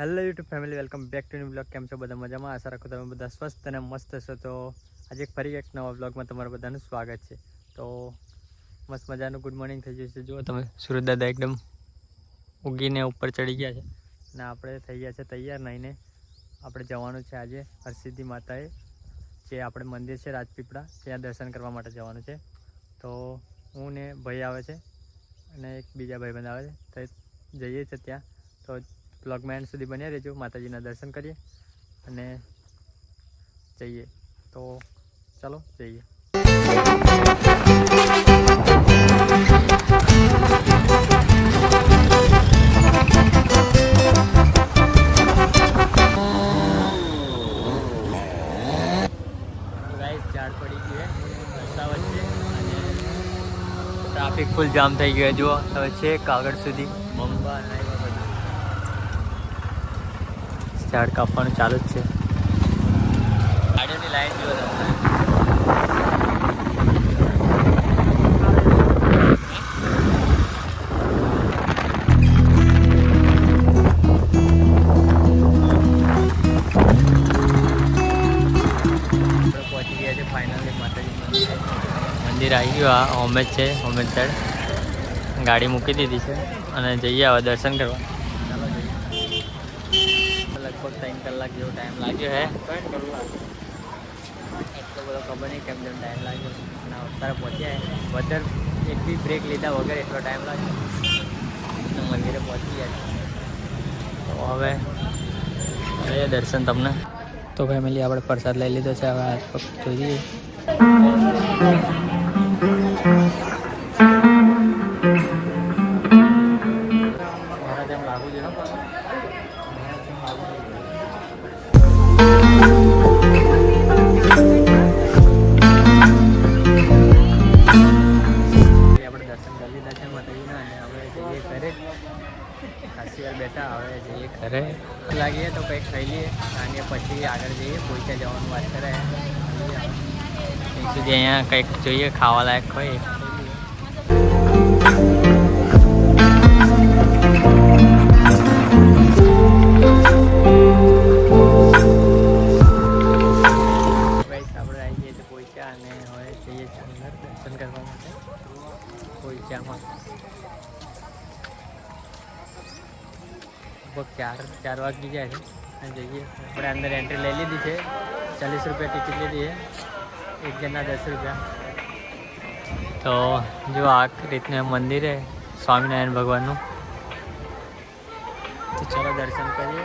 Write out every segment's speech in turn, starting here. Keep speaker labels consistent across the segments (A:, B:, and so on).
A: Hello YouTube family welcome back to new blog કેમ છો? બધા મજામાં? આશા રાખો તમે બધા સ્વસ્થ અને મસ્ત છો. તો આજે ફરી એક નવા બ્લોગમાં તમારું બધાનું સ્વાગત છે. તો મસ્ત મજાનું ગુડ મોર્નિંગ થઈ જશે. જુઓ તમે, સુરત દાદા એકદમ ઉગીને ઉપર ચડી ગયા છે. અને આપણે થઈ ગયા છે તૈયાર નહીને. આપણે જવાનું છે આજે હરસિદ્ધિ માતાએ, જે આપણે મંદિર છે રાજપીપળા, ત્યાં દર્શન કરવા માટે જવાનું છે. તો હું ને ભાઈ આવે છે અને એક બીજા ભાઈબંધ આવે છે. તો જઈએ છીએ ત્યાં. તો બ્લોગમાં એન્ડ સુધી બન્યા રહેજો. માતાજીના દર્શન કરીએ અને જઈએ. તો ચાલો, જઈએ. ટ્રાફિક ફૂલ જામ થઈ ગયો. જુઓ, હવે છે કાગળ સુધી. બંબા અને એવા બધા ઝાડ કાપવાનું ચાલુ જ છે. ગાડીઓની લાઈન જુઓ પહોંચી ગયા છે ફાઇનલી માતાજી મંદિર. આવી ગયું આ હોમેજ છે હોમેજ સાઈડ ગાડી મૂકી દીધી છે અને જઈએ હવે દર્શન કરવા. લગભગ ત્રણ કલાક જેવો ટાઈમ લાગ્યો હે. એટલો બધો ખબર નહીં કેમ જેમ ટાઈમ લાગ્યો. અને અત્યારે પહોંચ્યા વધારે એક બી બ્રેક લીધા વગર એટલો ટાઈમ લાગ્યો. મંદિરે પહોંચી ગયા તો હવે કરીએ દર્શન તમને. તો ફેમિલી આપણે પ્રસાદ લઈ લીધો છે. હવે આસપાસ જોઈએ. ખાસી વાર બેઠા હવે જઈએ. ઘરે લાગીએ તો કંઈક ખાઈ લઈએ અને પછી આગળ જઈએ પોઈચા જવાનું વાત કરે. સુધી અહીંયા કંઈક જોઈએ ખાવા લાયક હોય અને હવે જઈએ છીએ અંદર દર્શન કરવા માટે. પોઈચામાં. લગભગ ચાર ચાર વાગી જાય છે. અને જઈએ આપણે અંદર એન્ટ્રી લઈ લીધી છે. ચાલીસ રૂપિયા ટિકિટ લીધી છે. એક જણના દસ રૂપિયા. તો જો આ રીતનું મંદિર છે સ્વામિનારાયણ ભગવાનનું. તો ચલો દર્શન કરીએ.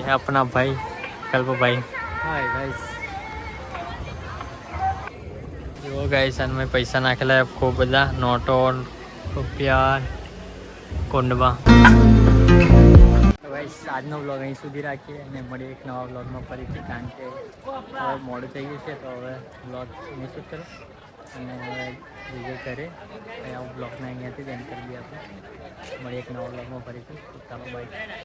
A: એ આપણા ભાઈ કલ્પભાઈ. હાય ભાઈ જુઓ ગાઈસ અને મેં પૈસા નાખેલા ખૂબ બધા. નોટો રૂપિયા કુંડમાં ગાઈસ આજનો વ્લોગ અહીં સુધી રાખીએ અને મળીએ એક નવા બ્લોગમાં ફરીથી, કારણ કે હવે મોડું થઈ ગયું છે, તો હવે બ્લોગ નહીં શૂટ કરો. અને હવે વિજય કરે અહીંયા બ્લોગને અહીંયાથી જ એન્ડ કરી દઈએ આપણે. મળીએ એક નવા બ્લોગમાં ફરીથી. ચાલો બાય